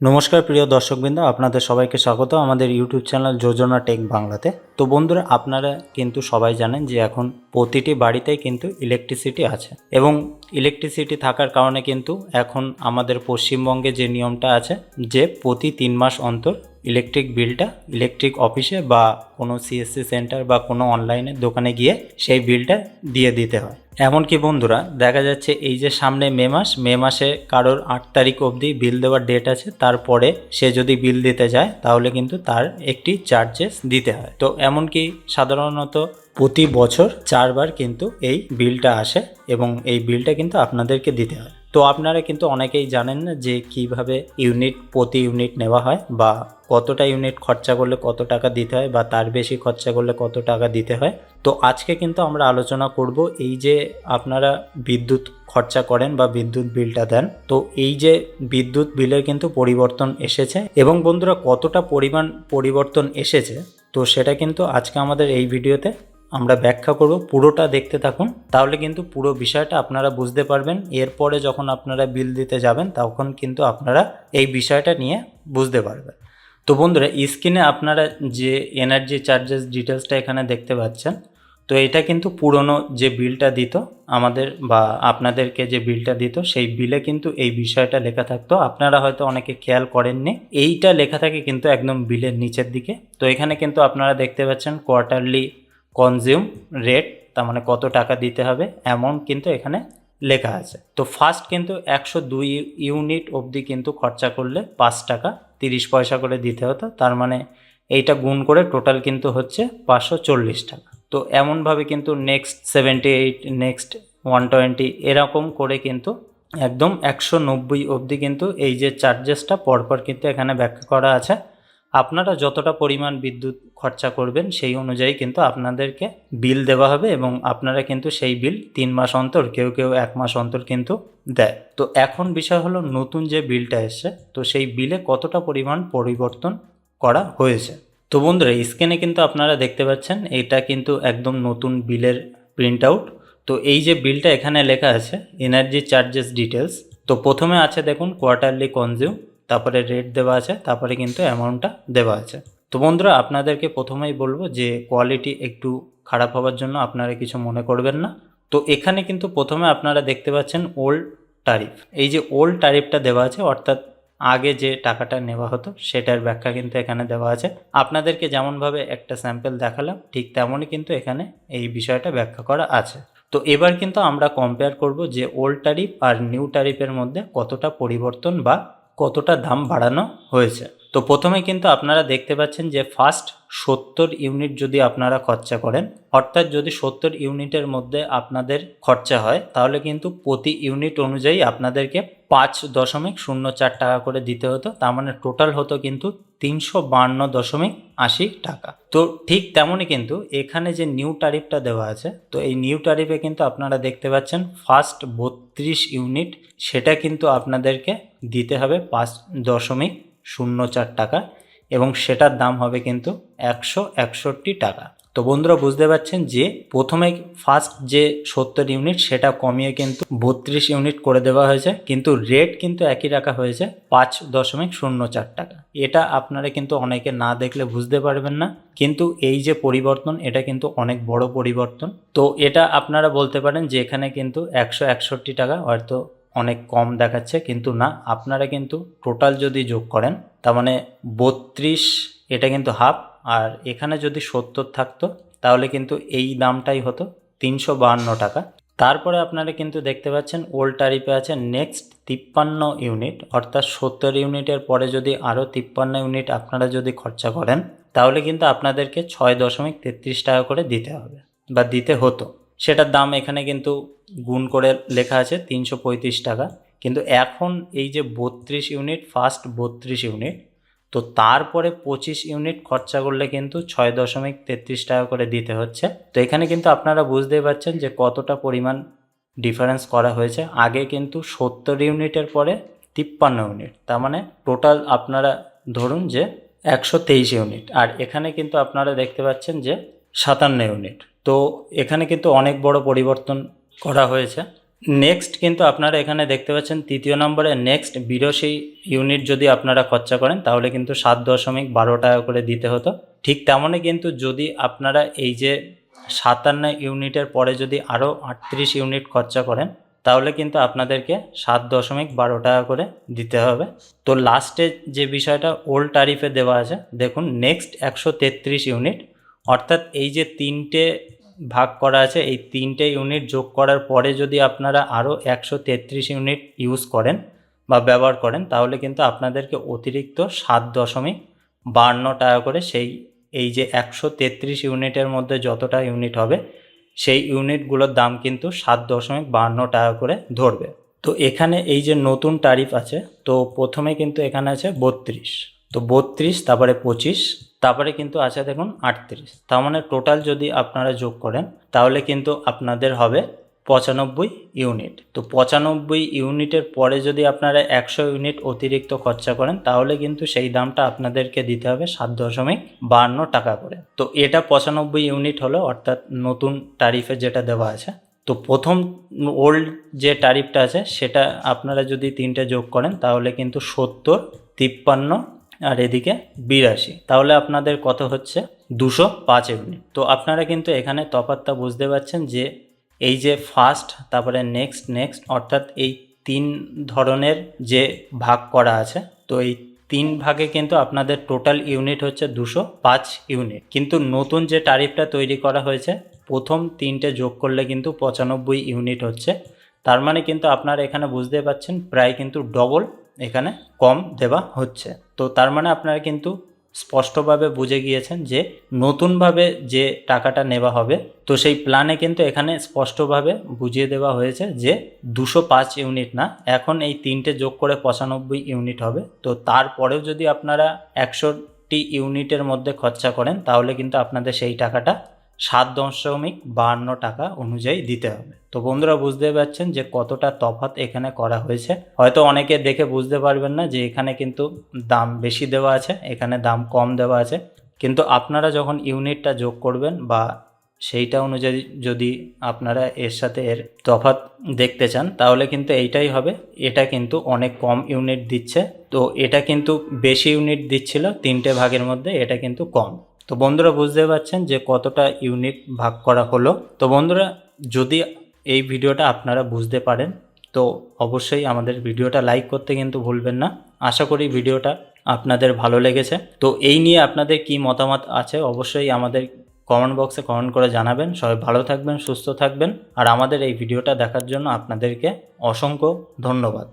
নমস্কার, প্রিয় দর্শকবৃন্দ, আপনাদের সবাইকে স্বাগত আমাদের ইউটিউব চ্যানেল যোজনা টেক বাংলাতে। তো বন্ধুরা, আপনারা কিন্তু সবাই জানেন যে এখন প্রতিটি বাড়িতেই কিন্তু ইলেকট্রিসিটি আছে এবং ইলেকট্রিসিটি থাকার কারণে কিন্তু এখন আমাদের পশ্চিমবঙ্গে যে নিয়মটা আছে যে প্রতি তিন মাস অন্তর ইলেকট্রিক বিলটা ইলেকট্রিক অফিসে বা কোনো সিএসসি সেন্টার বা কোনো অনলাইনের দোকানে গিয়ে সেই বিলটা দিয়ে দিতে হয়। এমনকি বন্ধুরা, দেখা যাচ্ছে এই যে সামনে মে মাস, মে মাসে কারোর আট তারিখ অবধি বিল দেওয়ার ডেট আছে, তারপরে সে যদি বিল দিতে যায়, তাহলে কিন্তু তার একটি চার্জেস দিতে হয়। তো এমনকি সাধারণত প্রতি বছর চারবার কিন্তু এই বিলটা আসে এবং এই বিলটা কিন্তু আপনাদেরকে দিতে হয়। তো আপনারা কিন্তু অনেকেই জানেন না যে কীভাবে ইউনিট প্রতি ইউনিট নেওয়া হয় বা কতটা ইউনিট খরচা করলে কত টাকা দিতে হয় বা তার বেশি খরচা করলে কত টাকা দিতে হয়। তো আজকে কিন্তু আমরা আলোচনা করব এই যে আপনারা বিদ্যুৎ খরচা করেন বা বিদ্যুৎ বিলটা দেন। তো এই যে বিদ্যুৎ বিলের কিন্তু পরিবর্তন এসেছে এবং বন্ধুরা কতটা পরিমাণ পরিবর্তন এসেছে, তো সেটা কিন্তু আজকে আমাদের এই ভিডিওতে আমরা ব্যাখ্যা করব পুরোটা দেখতে থাকুন। তাহলে কিন্তু পুরো বিষয়টা আপনারা বুঝতে পারবেন। এরপরে যখন আপনারা বিল দিতে যাবেন, তখন কিন্তু আপনারা এই বিষয়টা নিয়ে বুঝতে পারবেন। তো বন্ধুরা, স্ক্রিনে আপনারা যে এনার্জি চার্জেস ডিটেলসটা এখানে দেখতে পাচ্ছেন, তো এটা কিন্তু পুরনো যে বিলটা দিত, আমাদের বা আপনাদেরকে যে বিলটা দিত, সেই বিলে কিন্তু এই বিষয়টা লেখা থাকতো। আপনারা হয়তো অনেকে খেয়াল করেননি, এইটা লেখা থাকে কিন্তু একদম বিলের নিচের দিকে। তো এখানে কিন্তু আপনারা দেখতে পাচ্ছেন কোয়ার্টারলি কনজিউম রেট তার মানে কত টাকা দিতে হবে অ্যামাউন্ট কিন্তু এখানে লেখা আছে। তো ফার্স্ট কিন্তু একশো দুই ইউনিট অবধি কিন্তু খরচা করলে পাঁচ টাকা, তিরিশ পয়সা করে দিতে হতো, তার মানে এইটা গুণ করে টোটাল কিন্তু হচ্ছে পাঁচশো চল্লিশ টাকা। তো এমনভাবে কিন্তু next seventy eight next one twenty এরকম করে কিন্তু একদম একশো নব্বই অবধি কিন্তু এই যে চার্জেসটা পরপর কিন্তু এখানে ব্যাখ্যা করা আছে। আপনারা যতটা পরিমাণ বিদ্যুৎ খরচা করবেন সেই অনুযায়ী কিন্তু আপনাদেরকে বিল দেওয়া হবে এবং আপনারা কিন্তু সেই বিল তিন মাস অন্তর, কেউ কেউ এক মাস অন্তর কিন্তু দেয়। তো এখন বিষয় হলো নতুন যে বিলটা এসছে, তো সেই বিলে কতটা পরিমাণ পরিবর্তন করা হয়েছে? তো বন্ধুরা স্ক্রিনে কিন্তু আপনারা দেখতে পাচ্ছেন, এটা কিন্তু একদম নতুন বিলের প্রিন্ট আউট তো এই যে বিলটা এখানে লেখা আছে এনার্জি চার্জেস ডিটেলস তো প্রথমে আছে দেখুন কোয়ার্টারলি কনজিউম তারপরে রেট দেওয়া আছে, তারপরে কিন্তু অ্যামাউন্টটা দেওয়া আছে। তো বন্ধুরা, আপনাদেরকে প্রথমেই বলব যে কোয়ালিটি একটু খারাপ হওয়ার জন্য আপনারা কিছু মনে করবেন না। তো এখানে কিন্তু প্রথমে আপনারা দেখতে পাচ্ছেন ওল্ড টারিফ এই যে ওল্ড টারিফটা দেওয়া আছে, অর্থাৎ আগে যে টাকাটা নেওয়া হতো, সেটার ব্যাখ্যা কিন্তু এখানে দেওয়া আছে। আপনাদেরকে যেমনভাবে একটা স্যাম্পেল দেখালাম, ঠিক তেমনই কিন্তু এখানে এই বিষয়টা ব্যাখ্যা করা আছে। তো এবার কিন্তু আমরা কম্পেয়ার করব যে ওল্ড টারিফ আর নিউ টারিফের মধ্যে কতটা পরিবর্তন বা কতটা দাম বাড়ানো হয়েছে। তো প্রথমে কিন্তু আপনারা দেখতে পাচ্ছেন যে ফার্স্ট সত্তর ইউনিট যদি আপনারা খরচা করেন, অর্থাৎ যদি সত্তর ইউনিটের মধ্যে আপনাদের খরচা হয়, তাহলে কিন্তু প্রতি ইউনিট অনুযায়ী আপনাদেরকে পাঁচ দশমিক শূন্য চার টাকা করে দিতে হতো। তার মানে টোটাল হতো কিন্তু তিনশো বান্ন দশমিক আশি টাকা। তো ঠিক তেমনই কিন্তু এখানে যে নিউ টারিফটা দেওয়া আছে, তো এই নিউ টারিফে কিন্তু আপনারা দেখতে পাচ্ছেন ফার্স্ট বত্রিশ ইউনিট, সেটা কিন্তু আপনাদেরকে দিতে হবে পাঁচ দশমিক শূন্য চার টাকা এবং সেটার দাম হবে কিন্তু একশো একষট্টি টাকা। তো বন্ধুরা বুঝতে পারছেন যে প্রথমে ফার্স্ট যে সত্তর ইউনিট সেটা কমিয়ে কিন্তু বত্রিশ ইউনিট করে দেওয়া হয়েছে, কিন্তু রেট কিন্তু একই রাখা হয়েছে পাঁচ দশমিক শূন্য চার টাকা। এটা আপনারা কিন্তু অনেকে না দেখলে বুঝতে পারবেন না, কিন্তু এই যে পরিবর্তন এটা কিন্তু অনেক বড় পরিবর্তন। তো এটা আপনারা বলতে পারেন যে এখানে কিন্তু একশো একষট্টি টাকা, হয়তো অনেক কম দেখাচ্ছে, কিন্তু না, আপনারা কিন্তু টোটাল যদি যোগ করেন, তার মানে বত্রিশ, এটা কিন্তু হাফ আর এখানে যদি সত্তর থাকতো, তাহলে কিন্তু এই দামটাই হতো তিনশো টাকা। তারপরে আপনারা কিন্তু দেখতে পাচ্ছেন ওল্ড টারিফে আছে নেক্সট তিপ্পান্ন ইউনিট অর্থাৎ সত্তর ইউনিটের পরে যদি আরও তিপ্পান্ন ইউনিট আপনারা যদি খরচা করেন, তাহলে কিন্তু আপনাদেরকে ছয় দশমিক তেত্রিশ টাকা করে দিতে হবে, বা দিতে হতো। সেটার দাম এখানে কিন্তু গুণ করে লেখা আছে তিনশো পঁয়ত্রিশ টাকা। কিন্তু এখন এই যে বত্রিশ ইউনিট ফার্স্ট বত্রিশ ইউনিট, তো তারপরে পঁচিশ ইউনিট খরচা করলে কিন্তু ছয় দশমিক তেত্রিশ টাকা করে দিতে হচ্ছে। তো এখানে কিন্তু আপনারা বুঝতেই পারছেন যে কতটা পরিমাণ ডিফারেন্স করা হয়েছে। আগে কিন্তু সত্তর ইউনিটের পরে তিপ্পান্ন ইউনিট। তার মানে টোটাল আপনারা ধরুন যে একশো তেইশ ইউনিট। আর এখানে কিন্তু আপনারা দেখতে পাচ্ছেন যে সাতান্ন ইউনিট। তো এখানে কিন্তু অনেক বড় পরিবর্তন করা হয়েছে। নেক্সট কিন্তু আপনারা এখানে দেখতে পাচ্ছেন তৃতীয় নম্বরে নেক্সট বিরাশি ইউনিট যদি আপনারা খরচা করেন, তাহলে কিন্তু সাত দশমিক বারো টাকা করে দিতে হতো। ঠিক তেমনই কিন্তু যদি আপনারা এই যে সাতান্ন ইউনিটের পরে যদি আরও আটত্রিশ ইউনিট খরচা করেন, তাহলে কিন্তু আপনাদেরকে সাত দশমিক বারো টাকা করে দিতে হবে। তো লাস্টে যে বিষয়টা ওল্ড টারিফে দেওয়া আছে, দেখুন নেক্সট একশো তেত্রিশ ইউনিট। অর্থাৎ এই যে তিনটে ভাগ করা আছে, এই তিনটে ইউনিট যোগ করার পরে যদি আপনারা আরও একশো তেত্রিশ ইউনিট ইউজ করেন বা ব্যবহার করেন, তাহলে কিন্তু আপনাদেরকে অতিরিক্ত সাত দশমিক বান্ন টাকা করে সেই, এই যে একশো তেত্রিশ ইউনিটের মধ্যে যতটা ইউনিট হবে, সেই ইউনিটগুলোর দাম কিন্তু সাত দশমিক বান্ন টাকা করে ধরবে। তো এখানে এই যে নতুন টারিফ আছে, তো প্রথমে কিন্তু এখানে আছে বত্রিশ। তো বত্রিশ, তারপরে পঁচিশ তারপরে কিন্তু আছে দেখুন আটত্রিশ। তার মানে টোটাল যদি আপনারা যোগ করেন, তাহলে কিন্তু আপনাদের হবে পঁচানব্বই ইউনিট তো পঁচানব্বই ইউনিটের পরে যদি আপনারা একশো ইউনিট অতিরিক্ত খরচা করেন, তাহলে কিন্তু সেই দামটা আপনাদেরকে দিতে হবে সাত দশমিক বাহান্ন টাকা করে। তো এটা পঁচানব্বই ইউনিট হলো, অর্থাৎ নতুন টারিফে যেটা দেওয়া আছে। তো প্রথম ওল্ড যে টারিফটা আছে, সেটা আপনারা যদি তিনটে যোগ করেন, তাহলে কিন্তু সত্তর, তিপ্পান্ন আর এদিকে বিরাশি। তাহলে আপনাদের কত হচ্ছে? দুশো পাঁচ ইউনিট তো আপনারা কিন্তু এখানে তফাৎটা বুঝতে পারছেন যে এই যে ফার্স্ট তারপরে নেক্সট নেক্সট অর্থাৎ এই তিন ধরনের যে ভাগ করা আছে, তো এই তিন ভাগে কিন্তু আপনাদের টোটাল ইউনিট হচ্ছে দুশো পাঁচ ইউনিট কিন্তু নতুন যে টারিফটা তৈরি করা হয়েছে, প্রথম তিনটে যোগ করলে কিন্তু পঁচানব্বই ইউনিট হচ্ছে। তার মানে কিন্তু আপনারা এখানে বুঝতে পারছেন, প্রায় কিন্তু ডবল এখানে কম দেওয়া হচ্ছে। তো তার মানে আপনারা কিন্তু স্পষ্টভাবে বুঝে গিয়েছেন যে নতুনভাবে যে টাকাটা নেওয়া হবে, তো সেই প্ল্যানে কিন্তু এখানে স্পষ্টভাবে বুঝিয়ে দেওয়া হয়েছে যে দুশো পাঁচ ইউনিট না, এখন এই তিনটে যোগ করে পঁচানব্বই ইউনিট হবে। তো তারপরেও যদি আপনারা একশোটি ইউনিটের মধ্যে খরচা করেন, তাহলে কিন্তু আপনাদের সেই টাকাটা সাত দশমিক বাহান্ন টাকা অনুযায়ী দিতে হবে। তো বন্ধুরা বুঝতে পারছেন যে কতটা তফাৎ এখানে করা হয়েছে। হয়তো অনেকে দেখে বুঝতে পারবেন না যে এখানে কিন্তু দাম বেশি দেওয়া আছে, এখানে দাম কম দেওয়া আছে। কিন্তু আপনারা যখন ইউনিটটা যোগ করবেন বা সেইটা অনুযায়ী যদি আপনারা এর সাথে এর তফাৎ দেখতে চান, তাহলে কিন্তু এইটাই হবে। এটা কিন্তু অনেক কম ইউনিট দিচ্ছে। তো এটা কিন্তু বেশি ইউনিট দিচ্ছিল তিনটে ভাগের মধ্যে, এটা কিন্তু কম। তো বন্ধুরা বুঝতে পারছেন যে কতটা ইউনিট ভাগ করা হলো। তো বন্ধুরা, যদি এই ভিডিওটা আপনারা বুঝতে পারেন, তো অবশ্যই আমাদের ভিডিওটা লাইক করতে কিন্তু ভুলবেন না। আশা করি ভিডিওটা আপনাদের ভালো লেগেছে। তো এই নিয়ে আপনাদের কি মতামত আছে অবশ্যই আমাদের কমেন্ট বক্সে কমেন্ট করে জানাবেন। সবাই ভালো থাকবেন, সুস্থ থাকবেন। আর আমাদের এই ভিডিওটা দেখার জন্য আপনাদেরকে অসংখ্য ধন্যবাদ।